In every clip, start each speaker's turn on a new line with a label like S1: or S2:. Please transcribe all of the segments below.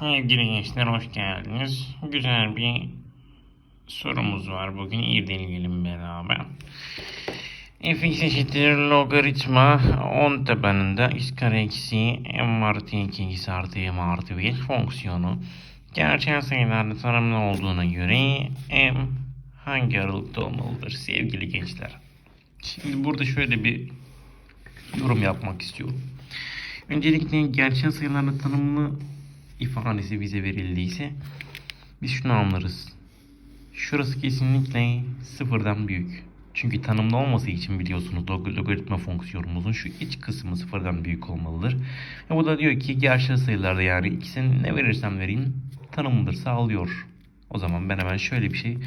S1: Sevgili gençler hoş geldiniz. Güzel bir sorumuz var bugün. İrdeleyelim beraber. fx eşittir logaritma 10 tabanında x kare eksi m artı 2 x artı m artı 1 fonksiyonu gerçel sayılarda tanımlı olduğuna göre m hangi aralıkta olmalıdır sevgili gençler? Şimdi burada şöyle bir yorum yapmak istiyorum. Öncelikle gerçel sayılarla tanımlı ifadesi bize verildiyse biz şunu anlarız. Şurası kesinlikle sıfırdan büyük. Çünkü tanımlı olması için biliyorsunuz log- logaritma fonksiyonumuzun şu iç kısmı sıfırdan büyük olmalıdır. Ve bu da diyor ki gerçel sayılarda yani ikisini ne verirsem vereyim tanımlıdır sağlıyor. O zaman ben hemen şöyle bir şey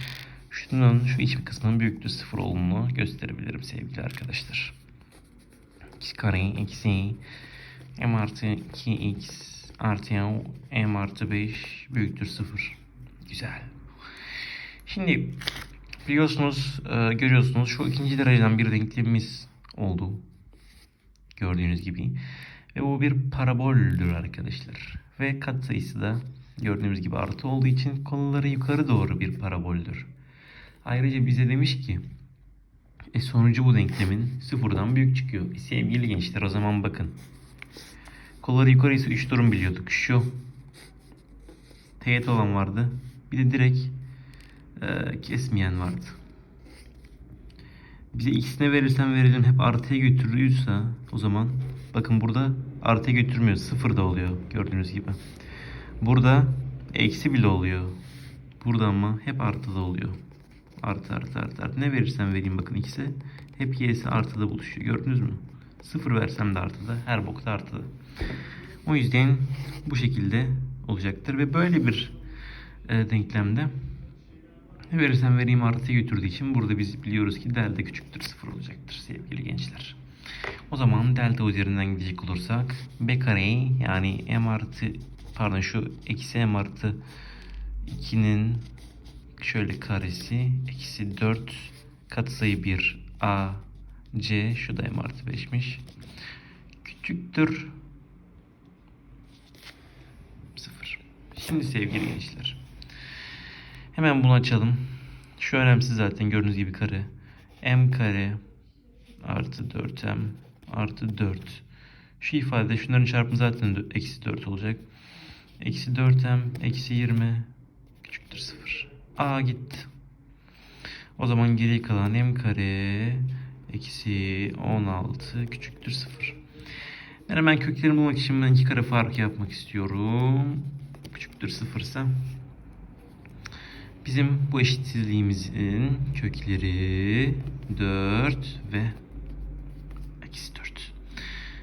S1: şunun şu iç kısmının büyüklüğü sıfır olduğunu gösterebilirim sevgili arkadaşlar. x kare eksi m artı 2x artı m artı 5 büyüktür 0. Güzel. Şimdi biliyorsunuz, e, görüyorsunuz şu ikinci dereceden bir denklemimiz oldu. Gördüğünüz gibi. Ve bu bir paraboldür arkadaşlar. Ve katsayısı da gördüğünüz gibi artı olduğu için konuları yukarı doğru bir paraboldür. Ayrıca bize demiş ki e sonucu bu denklemin sıfırdan büyük çıkıyor. E sevgili gençler o zaman bakın. Kolları yukarı ise 3 durum biliyorduk. Şu teğet olan vardı. Bir de direkt e, kesmeyen vardı. Bize ikisine verirsen verelim hep artıya götürüyorsa o zaman bakın burada artıya götürmüyor. Sıfır da oluyor gördüğünüz gibi. Burada eksi bile oluyor. Burada ama hep artı da oluyor. Artı artı artı artı. Ne verirsem vereyim bakın ikisi. Hep y'si artıda buluşuyor. Gördünüz mü? Sıfır versem de artıda. Her bokta artıda. O yüzden bu şekilde olacaktır. Ve böyle bir e, denklemde ne verirsem vereyim artıya götürdüğü için burada biz biliyoruz ki delta küçüktür sıfır olacaktır sevgili gençler. O zaman delta üzerinden gidecek olursak b kareyi yani m artı pardon şu eksi m artı 2'nin şöyle karesi eksi 4 katsayı 1 a c şu da m artı 5'miş küçüktür. 0 şimdi sevgili gençler hemen bunu açalım. Şu önemsiz zaten gördüğünüz gibi kare. M kare artı 4m artı 4 şu ifade şunların çarpımı zaten eksi 4 olacak. Eksi 4m eksi 20 küçüktür 0 a gitti. O zaman geri kalan m kare eksi 16 küçüktür 0. Ben hemen köklerimi bulmak için ben iki kare farkı yapmak istiyorum. Küçüktür 0 ise bizim bu eşitsizliğimizin kökleri 4 ve eksi 4.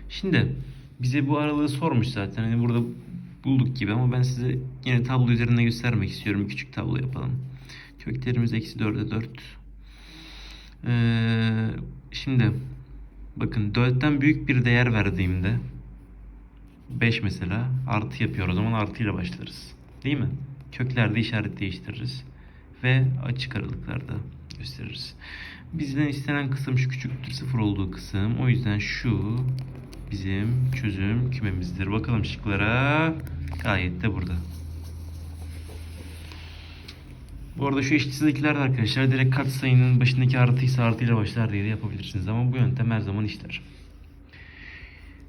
S1: Şimdi bize bu aralığı sormuş zaten. Hani burada bulduk gibi ama ben size yine tablo üzerinde göstermek istiyorum. Küçük tablo yapalım. Köklerimiz eksi 4'e 4. Ee, şimdi bakın 4'ten büyük bir değer verdiğimde 5 mesela artı yapıyor. O zaman artı ile başlarız. Değil mi? Köklerde işaret değiştiririz. Ve açık aralıklarda gösteririz. Bizden istenen kısım şu küçüktür sıfır olduğu kısım. O yüzden şu bizim çözüm kümemizdir. Bakalım şıklara. Gayet de burada. Bu arada şu eşitsizlikler de arkadaşlar direkt katsayının başındaki artıysa artıyla başlar diye de yapabilirsiniz. Ama bu yöntem her zaman işler.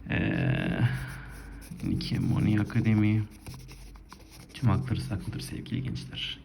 S1: Ee, Niki Moni Akademi tüm hakları saklıdır sevgili gençler.